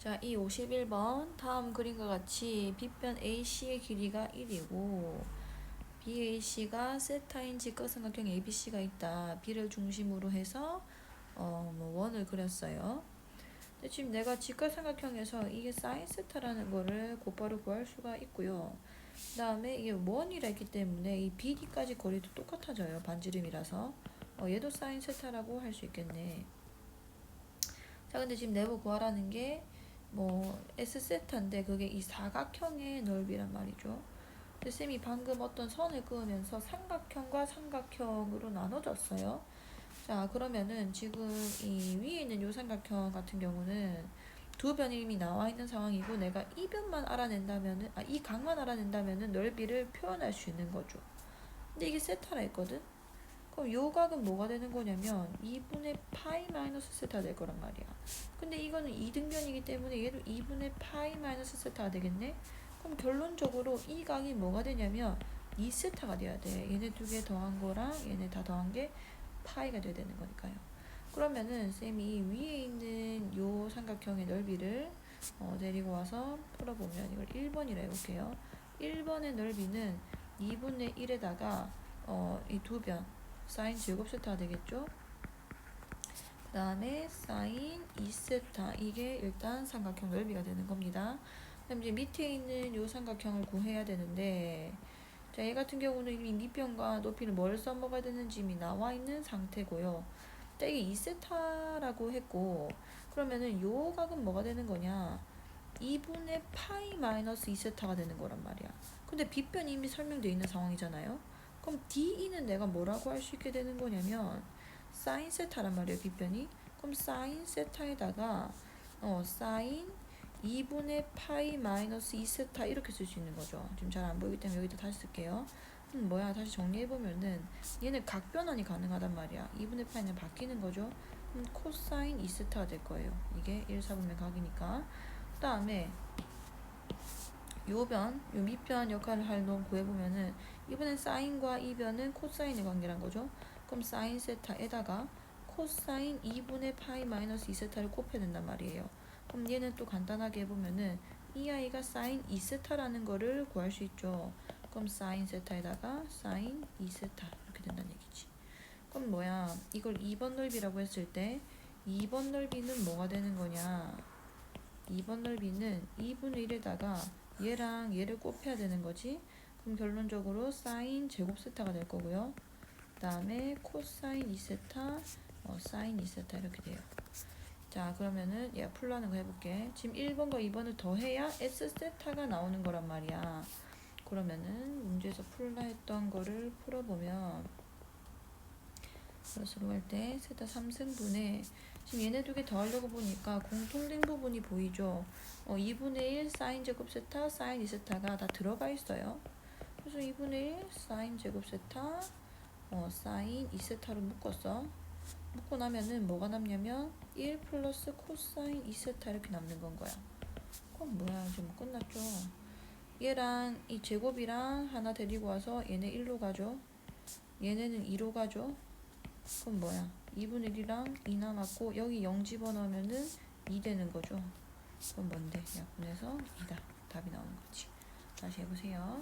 자, 이 51번 다음 그림과 같이 빗변 AC의 길이가 1이고 BAC가 세타인 직각삼각형 ABC가 있다. B를 중심으로 해서 어, 뭐 원을 그렸어요. 근데 지금 내가 직각삼각형에서 이게 사인 세타라는 거를 곧바로 구할 수가 있고요. 그 다음에 이게 원이라 했기 때문에 이 BD까지 거리도 똑같아져요. 반지름이라서. 어, 얘도 사인 세타라고 할 수 있겠네. 자, 근데 지금 내부 구하라는 게 뭐 S세타인데 그게 이 사각형의 넓이란 말이죠. 쌤이 방금 어떤 선을 그으면서 삼각형과 삼각형으로 나눠졌어요. 자 그러면은 지금 이 위에 있는 요 삼각형 같은 경우는 두 변이 나와 있는 상황이고 내가 이 변만 알아낸다면은 아 이 각만 알아낸다면은 넓이를 표현할 수 있는 거죠. 근데 이게 세타라 했거든. 그럼 요 각은 뭐가 되는 거냐면 2분의 파이 마이너스 세타 될 거란 말이야. 근데 이거는 이등변이기 때문에 얘도 2분의 파이 마이너스 세타가 되겠네? 그럼 결론적으로 이 각이 뭐가 되냐면 2세타가 돼야 돼. 얘네 두 개 더한 거랑 얘네 다 더한 게 파이가 돼야 되는 거니까요. 그러면은 쌤이 위에 있는 요 삼각형의 넓이를 어, 데리고 와서 풀어보면 이걸 1번이라 해볼게요. 1번의 넓이는 2분의 1에다가 어, 이 두 변, 사인 제곱 세타가 되겠죠? 그 다음에 사인 2세타 이게 일단 삼각형 넓이가 되는 겁니다. 그럼 이제 밑에 있는 요 삼각형을 구해야 되는데 자, 얘 같은 경우는 이미 밑변과 높이는 뭘 써먹어야 되는지 이미 나와 있는 상태고요. 자, 이게 2세타라고 했고 그러면은 요 각은 뭐가 되는 거냐 2분의 파이 마이너스 2세타가 되는 거란 말이야. 근데 빗변이 이미 설명되어 있는 상황이잖아요. 그럼 DE는 내가 뭐라고 할 수 있게 되는 거냐면 사인 세타란 말이에요 빗변이. 그럼 사인 세타에다가 어 사인 2분의 파이 마이너스 2세타 이렇게 쓸 수 있는 거죠. 지금 잘 안 보이기 때문에 여기다 다시 쓸게요. 음 뭐야 다시 정리해보면은 얘는 각변환이 가능하단 말이야. 2분의 파이는 바뀌는 거죠. 음, 코사인 2세타가 될 거예요. 이게 1, 4분의 각이니까. 그 다음에 요변, 요 밑변 역할을 할 놈 구해보면은 이번엔 사인과 이 변은 코사인의 관계란 거죠. 그럼 사인 세타에다가 코사인 2분의 파이 마이너스 2세타를 곱해야 된단 말이에요. 그럼 얘는 또 간단하게 해보면은 이 아이가 사인 2세타라는 거를 구할 수 있죠. 그럼 사인 세타에다가 사인 2세타 이렇게 된다는 얘기지. 그럼 뭐야? 이걸 2번 넓이라고 했을 때 2번 넓이는 뭐가 되는 거냐? 2번 넓이는 2분의 1에다가 얘랑 얘를 곱해야 되는 거지. 그럼 결론적으로 사인 제곱 세타가 될 거고요. 그 다음에 코사인 2세타, 어, 사인 2세타 이렇게 돼요. 자 그러면은 얘 풀라는 거 해볼게. 지금 1번과 2번을 더해야 S세타가 나오는 거란 말이야. 그러면은 문제에서 풀라 했던 거를 풀어보면 플러스로 할 때 세타 3승분의 지금 얘네 두 개 더하려고 보니까 공통된 부분이 보이죠. 어, 2분의 1 사인 제곱 세타, 사인 2세타가 다 들어가 있어요. 그래서 2분의 1 사인 제곱 세타, 어, 사인 2세타로 묶었어. 묶고 나면은 뭐가 남냐면 1 플러스 코사인 2세타 이렇게 남는 건 거야. 그럼 뭐야 이제 뭐 끝났죠. 얘랑 이 제곱이랑 하나 데리고 와서 얘네 1로 가죠. 얘네는 2로 가죠. 그럼 뭐야? 2분의 1이랑 2 남았고 여기 0 집어넣으면은 2 되는 거죠. 그럼 뭔데? 약분해서 2다. 답이 나오는 거지. 다시 해보세요.